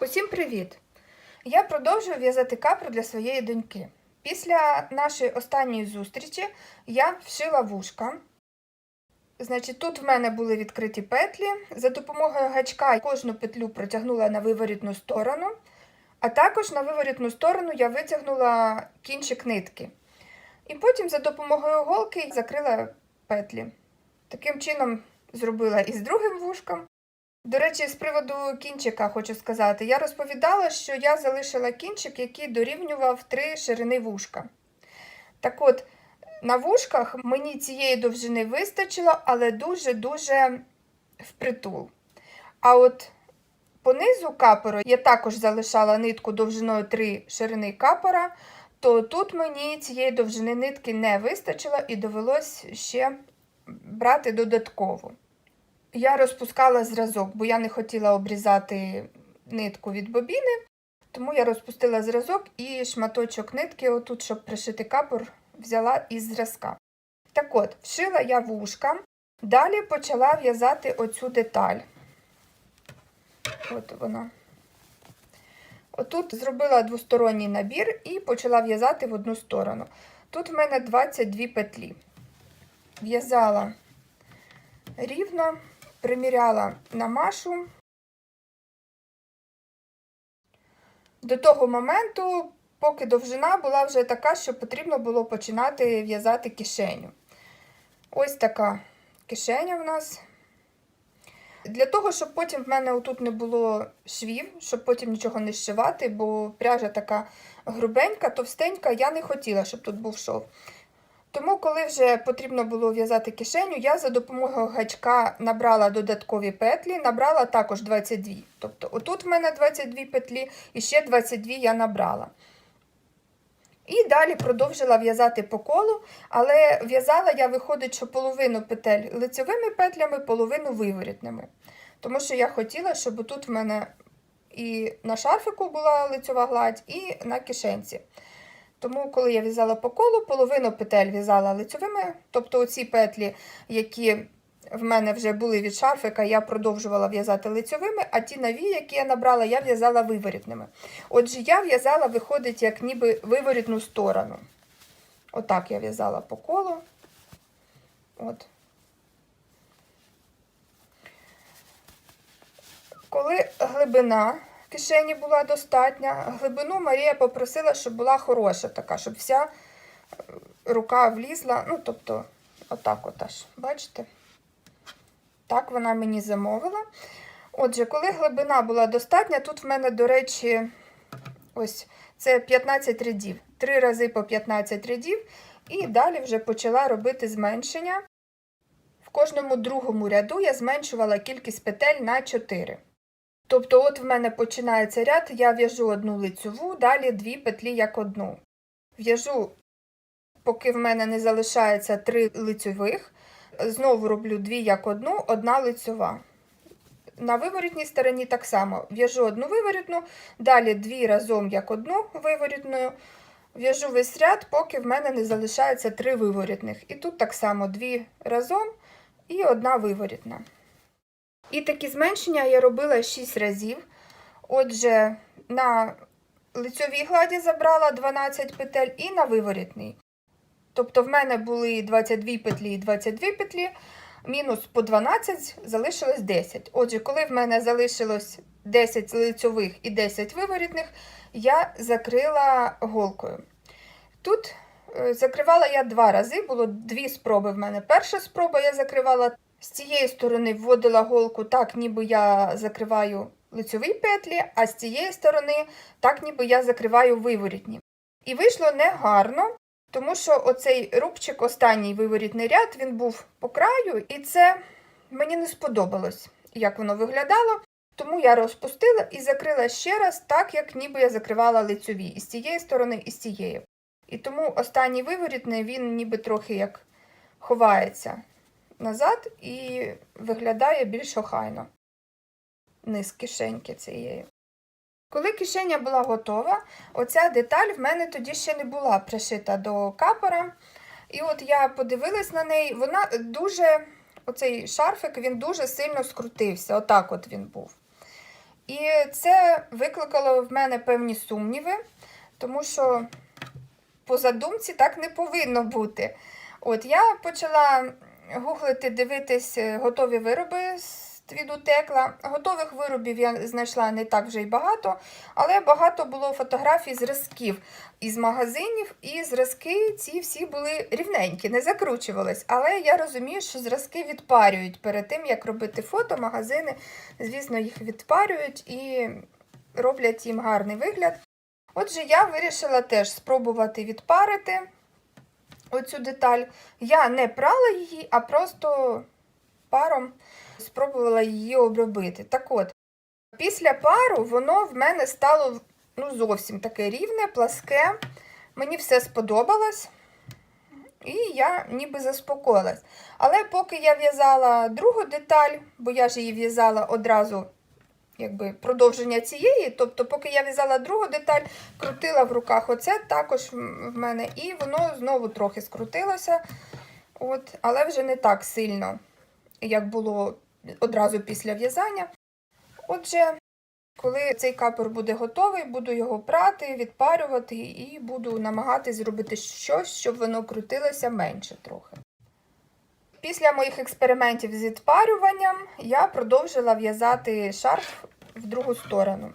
Усім привіт! Я продовжую в'язати капру для своєї доньки. Після нашої останньої зустрічі я вшила вушка. Значить, тут в мене були відкриті петлі. За допомогою гачка кожну петлю протягнула на виворітну сторону, а також на виворітну сторону я витягнула кінчик нитки. І потім за допомогою голки закрила петлі. Таким чином зробила і з другим вушком. До речі, з приводу кінчика хочу сказати, я розповідала, що я залишила кінчик, який дорівнював три ширини вушка. Так от, на вушках мені цієї довжини вистачило, але дуже-дуже впритул. А от по низу капору я також залишала нитку довжиною 3 ширини капора, то тут мені цієї довжини нитки не вистачило і довелось ще брати додатково. Я розпускала зразок, бо я не хотіла обрізати нитку від бобіни, тому я розпустила зразок і шматочок нитки, отут, щоб пришити капор, взяла із зразка. Так от, вшила я вушка, далі почала в'язати оцю деталь. От вона. Отут зробила двосторонній набір і почала в'язати в одну сторону. Тут в мене 22 петлі. В'язала рівно, приміряла на машу. До того моменту, поки довжина була вже така, що потрібно було починати в'язати кишеню. Ось така кишеня в нас. Для того, щоб потім в мене отут не було швів, щоб потім нічого не зшивати, бо пряжа така грубенька, товстенька, я не хотіла, щоб тут був шов. Тому, коли вже потрібно було в'язати кишеню, я за допомогою гачка набрала додаткові петлі, набрала також 22. Тобто, отут в мене 22 петлі і ще 22 я набрала. І далі продовжила в'язати по колу, але в'язала я, виходить, що половину петель лицевими петлями, половину виворітними. Тому що я хотіла, щоб тут в мене і на шарфику була лицьова гладь, і на кишенці. Тому, коли я в'язала по колу, половину петель в'язала лицьовими, тобто оці петлі, які в мене вже були від шарфика, я продовжувала в'язати лицьовими, а ті нові, які я набрала, я в'язала виворітними. Отже, я в'язала, виходить, як ніби виворітну сторону. Отак я в'язала по колу. От. Коли глибина кишені була достатня. Глибину Марія попросила, щоб була хороша така, щоб вся рука влізла. Ну, тобто, отак от аж, бачите? Так вона мені замовила. Отже, коли глибина була достатня, тут в мене, до речі, ось це 15 рядів. Три рази по 15 рядів. І далі вже почала робити зменшення. В кожному другому ряду я зменшувала кількість петель на 4. Тобто, от в мене починається ряд, я в'яжу одну лицьову, далі дві петлі як одну. В'яжу, поки в мене не залишається три лицьових, знову роблю дві як одну, одна лицьова. На виворітній стороні так само в'яжу одну виворітну, далі дві разом як одну виворітною. В'яжу весь ряд, поки в мене не залишається три виворітних. І тут так само дві разом і одна виворітна. І такі зменшення я робила 6 разів. Отже, на лицьовій гладі забрала 12 петель і на виворітній. Тобто, в мене були 22 петлі і 22 петлі, мінус по 12, залишилось 10. Отже, коли в мене залишилось 10 лицьових і 10 виворітних, я закрила голкою. Тут е, закривала я два рази, було дві спроби в мене. Перша спроба я закривала з цієї сторони вводила голку так, ніби я закриваю лицьові петлі, а з цієї сторони, так, ніби я закриваю виворітні. І вийшло негарно, тому що оцей рубчик, останній виворітний ряд, він був по краю, і це мені не сподобалось, як воно виглядало. Тому я розпустила і закрила ще раз, так, як ніби я закривала лицьові і з цієї сторони, і з цієї. І тому останній виворітний, він ніби трохи як ховається назад і виглядає більш охайно. Низ кишеньки цієї. Коли кишеня була готова, оця деталь в мене тоді ще не була пришита до капора. І от я подивилась на неї, вона дуже, оцей шарфик, він дуже сильно скрутився. Отак от він був. І це викликало в мене певні сумніви, тому що по задумці так не повинно бути. От я почала гуглити, дивитись е, готові вироби від утекла. Готових виробів я знайшла не так вже й багато, але багато було фотографій зразків із магазинів, і зразки ці всі були рівненькі, не закручувались. Але я розумію, що зразки відпарюють перед тим, як робити фото, магазини, звісно, їх відпарюють і роблять їм гарний вигляд. Отже, я вирішила теж спробувати відпарити оцю деталь. Я не прала її, а просто паром спробувала її обробити. Так от, після пару воно в мене стало ну, зовсім таке рівне, пласке. Мені все сподобалось. І я ніби заспокоїлась. Але поки я в'язала другу деталь, бо я ж її в'язала одразу якби продовження цієї. Тобто, поки я в'язала другу деталь, крутила в руках оце також в мене, і воно знову трохи скрутилося. От, Але вже не так сильно, як було одразу після в'язання. Отже, коли цей капор буде готовий, буду його прати, відпарювати і буду намагатись зробити щось, щоб воно крутилося менше трохи. Після моїх експериментів з відпарюванням я продовжила в'язати шарф в другу сторону.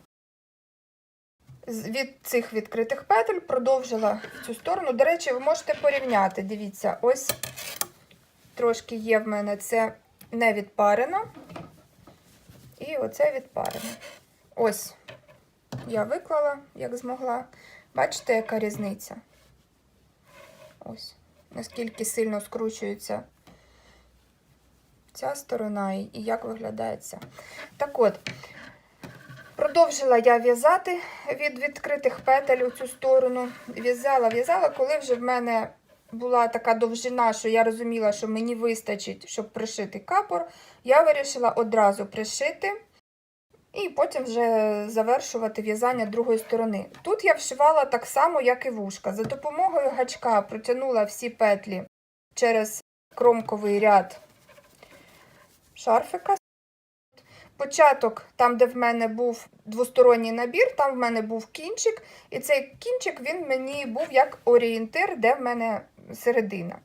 Від цих відкритих петель продовжила в цю сторону. До речі, ви можете порівняти. Дивіться, ось трошки є в мене це не відпарено. І оце відпарено. Ось, я виклала, як змогла. Бачите, яка різниця? Ось, наскільки сильно скручується ця сторона і як виглядає ця. Так от, продовжила я в'язати від відкритих петель у цю сторону. В'язала, в'язала, коли вже в мене була така довжина, що я розуміла, що мені вистачить, щоб пришити капор, я вирішила одразу пришити. І потім вже завершувати в'язання другої сторони. Тут я вшивала так само, як і вушка. За допомогою гачка протягнула всі петлі через кромковий ряд шарфика. Початок, там, де в мене був двосторонній набір, там в мене був кінчик, і цей кінчик він мені був як орієнтир, де в мене середина.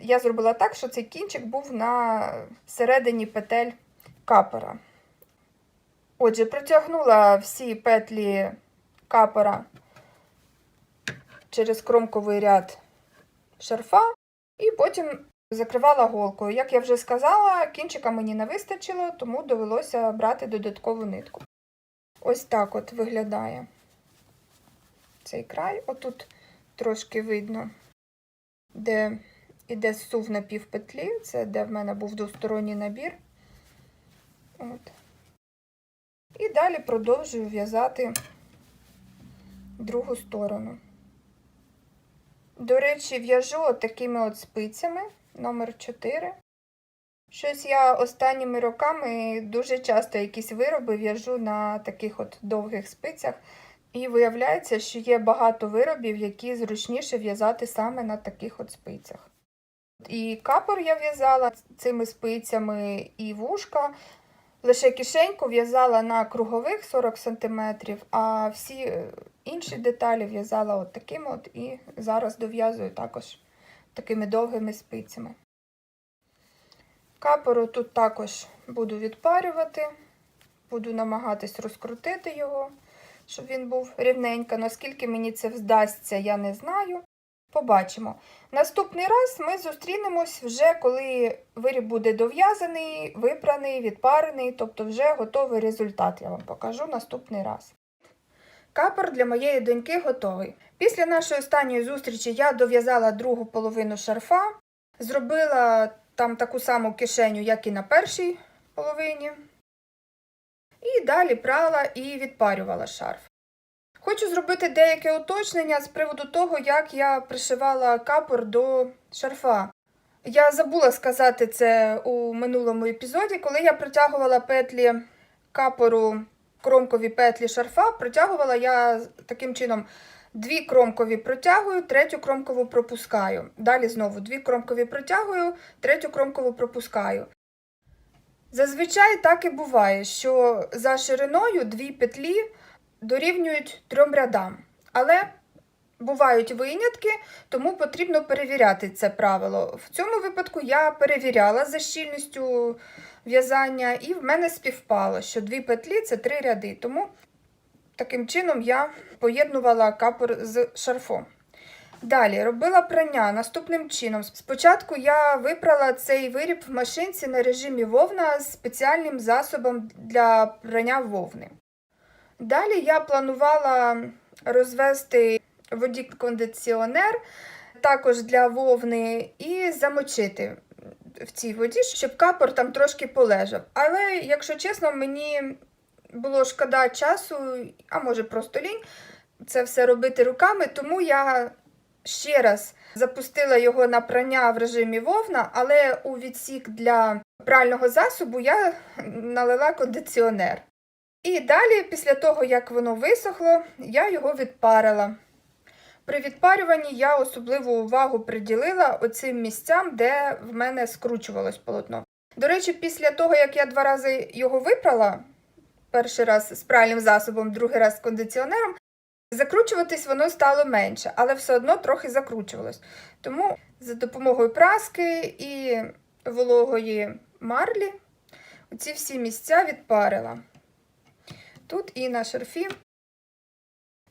Я зробила так, що цей кінчик був на середині петель капора. Отже, протягнула всі петлі капора через кромковий ряд шарфа, і потім закривала голкою. Як я вже сказала, кінчика мені не вистачило, тому довелося брати додаткову нитку. Ось так от виглядає цей край. Отут трошки видно, де іде сув на півпетлі, це де в мене був двосторонній набір. От. І далі продовжую в'язати другу сторону. До речі, в'яжу от такими от спицями номер 4. Щось я останніми роками дуже часто якісь вироби в'яжу на таких от довгих спицях. І виявляється, що є багато виробів, які зручніше в'язати саме на таких от спицях. І капор я в'язала цими спицями, і вушка. Лише кишеньку в'язала на кругових 40 см, а всі інші деталі в'язала от такими от і зараз дов'язую також такими довгими спицями. Капору тут також буду відпарювати, буду намагатись розкрутити його, щоб він був рівненько. Наскільки мені це вдасться, я не знаю. Побачимо. Наступний раз ми зустрінемось вже, коли виріб буде дов'язаний, випраний, відпарений, тобто вже готовий результат. Я вам покажу наступний раз. Капор для моєї доньки готовий. Після нашої останньої зустрічі я дов'язала другу половину шарфа, зробила там таку саму кишеню, як і на першій половині. І далі прала і відпарювала шарф. Хочу зробити деяке уточнення з приводу того, як я пришивала капор до шарфа. Я забула сказати це у минулому епізоді, коли я протягувала петлі капору, кромкові петлі шарфа, протягувала я таким чином дві кромкові протягую, третю кромкову пропускаю. Далі знову дві кромкові протягую, третю кромкову пропускаю. Зазвичай так і буває, що за шириною дві петлі дорівнюють трьом рядам. Але бувають винятки, тому потрібно перевіряти це правило. В цьому випадку я перевіряла за щільністю в'язання, і в мене співпало, що дві петлі це три ряди. Тому таким чином я поєднувала капор з шарфом. Далі робила прання наступним чином. Спочатку я випрала цей виріб в машинці на режимі вовна з спеціальним засобом для прання вовни. Далі я планувала розвести в воді кондиціонер також для вовни і замочити в цій воді, щоб капор там трошки полежав. Але, якщо чесно, мені було шкода часу, а може просто лінь це все робити руками, тому я ще раз запустила його на прання в режимі вовна, але у відсік для прального засобу я налила кондиціонер. І далі, після того, як воно висохло, я його відпарила. При відпарюванні я особливу увагу приділила оцим місцям, де в мене скручувалось полотно. До речі, після того, як я два рази його випрала, перший раз з пральним засобом, другий раз з кондиціонером, закручуватись воно стало менше, але все одно трохи закручувалось. Тому за допомогою праски і вологої марлі оці всі місця відпарила. Тут і на шарфі.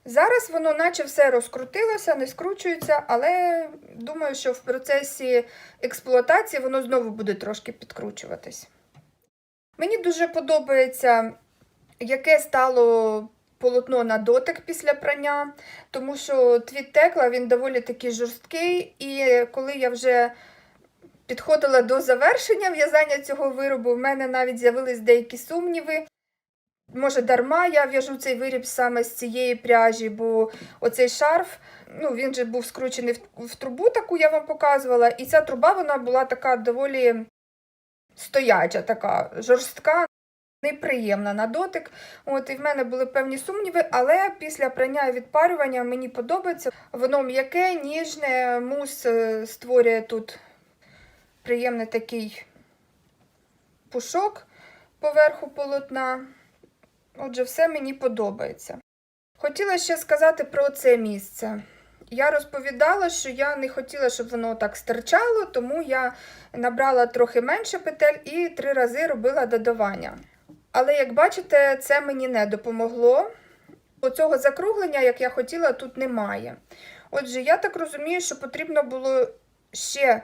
Зараз воно наче все розкрутилося, не скручується, але думаю, що в процесі експлуатації воно знову буде трошки підкручуватись. Мені дуже подобається, яке стало полотно на дотик після прання, тому що твіт текла він доволі такий жорсткий, і коли я вже підходила до завершення в'язання цього виробу, в мене навіть з'явились деякі сумніви. Може, дарма я в'яжу цей виріб саме з цієї пряжі, бо оцей шарф, ну, він же був скручений в, трубу, таку я вам показувала, і ця труба вона була така доволі стояча, така жорстка, неприємна на дотик. От, І в мене були певні сумніви, але після прання і відпарювання мені подобається. Воно м'яке, ніжне, мус е, створює тут приємний такий пушок поверху полотна. Отже, все мені подобається. Хотіла ще сказати про це місце. Я розповідала, що я не хотіла, щоб воно так стирчало, тому я набрала трохи менше петель і три рази робила додавання. Але, як бачите, це мені не допомогло. Оцього закруглення, як я хотіла, тут немає. Отже, я так розумію, що потрібно було ще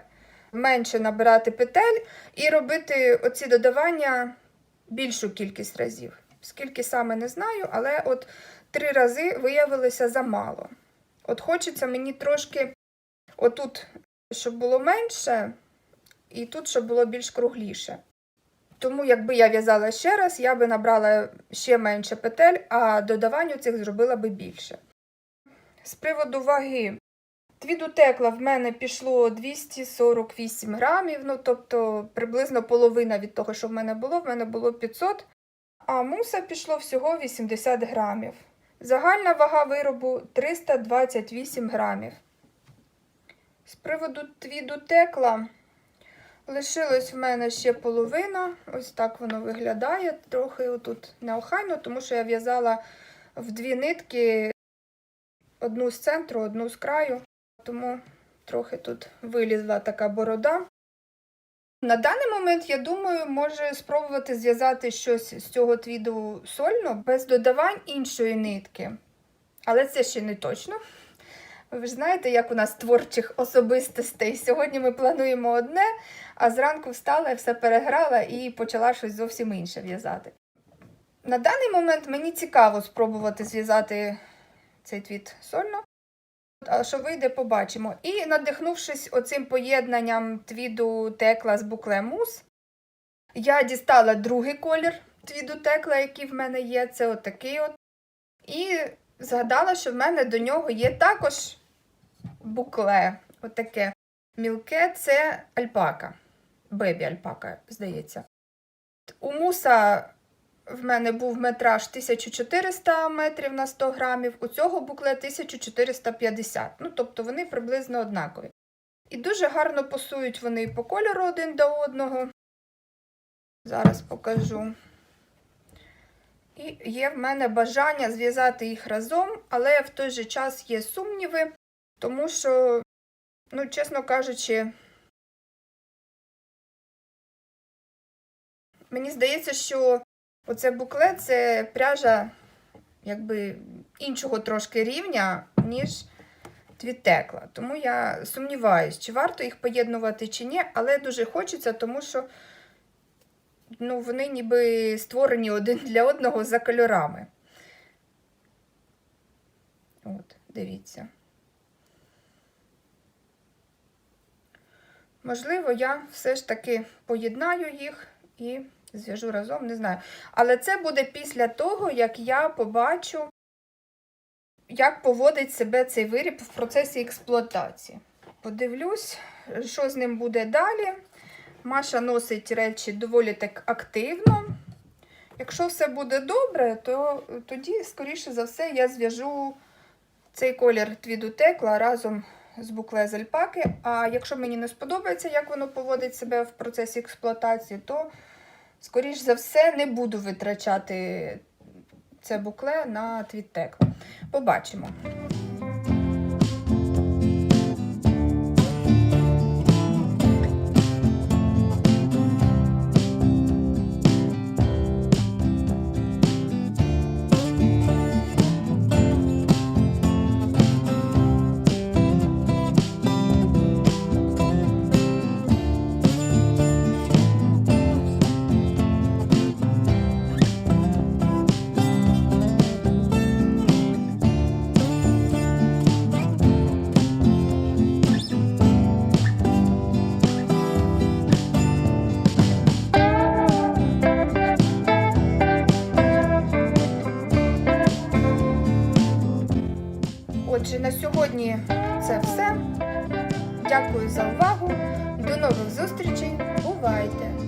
менше набирати петель і робити оці додавання більшу кількість разів. Скільки саме не знаю, але от три рази виявилося замало. От хочеться мені трошки отут, щоб було менше, і тут, щоб було більш кругліше. Тому, якби я в'язала ще раз, я би набрала ще менше петель, а додаванню цих зробила би більше. З приводу ваги. Твіду текла в мене пішло 248 грамів, ну тобто приблизно половина від того, що в мене було, в мене було 500 а муса пішло всього 80 грамів. Загальна вага виробу 328 грамів. З приводу твіду текла лишилось в мене ще половина. Ось так воно виглядає. Трохи отут неохайно, тому що я в'язала в дві нитки одну з центру, одну з краю, тому трохи тут вилізла така борода. На даний момент, я думаю, може спробувати зв'язати щось з цього твіду сольно, без додавань іншої нитки. Але це ще не точно. Ви ж знаєте, як у нас творчих особистостей. Сьогодні ми плануємо одне, а зранку встала, все переграла і почала щось зовсім інше в'язати. На даний момент мені цікаво спробувати зв'язати цей твіт сольно. Що вийде, побачимо. І надихнувшись оцим поєднанням твіду текла з букле мус, я дістала другий колір твіду текла, який в мене є, це отакий от. І згадала, що в мене до нього є також букле. Отаке мілке це альпака. Бебі альпака, здається. У муса в мене був метраж 1400 метрів на 100 грамів, у цього букле 1450. Ну, тобто вони приблизно однакові. І дуже гарно пасують вони по кольору один до одного. Зараз покажу. І є в мене бажання зв'язати їх разом, але в той же час є сумніви, тому що, ну, чесно кажучи, мені здається, що оце букле це пряжа якби іншого трошки рівня, ніж твітекла. Тому я сумніваюсь, чи варто їх поєднувати, чи ні, але дуже хочеться, тому що ну, вони ніби створені один для одного за кольорами. От, дивіться. Можливо, я все ж таки поєднаю їх і зв'яжу разом, не знаю. Але це буде після того, як я побачу, як поводить себе цей виріб в процесі експлуатації. Подивлюсь, що з ним буде далі. Маша носить речі доволі так активно. Якщо все буде добре, то тоді, скоріше за все, я зв'яжу цей колір твіду текла разом з букле з альпаки. А якщо мені не сподобається, як воно поводить себе в процесі експлуатації, то, скоріш за все, не буду витрачати це букле на твіттек. Побачимо. Отже, на сьогодні це все. Дякую за увагу. До нових зустрічей. Бувайте!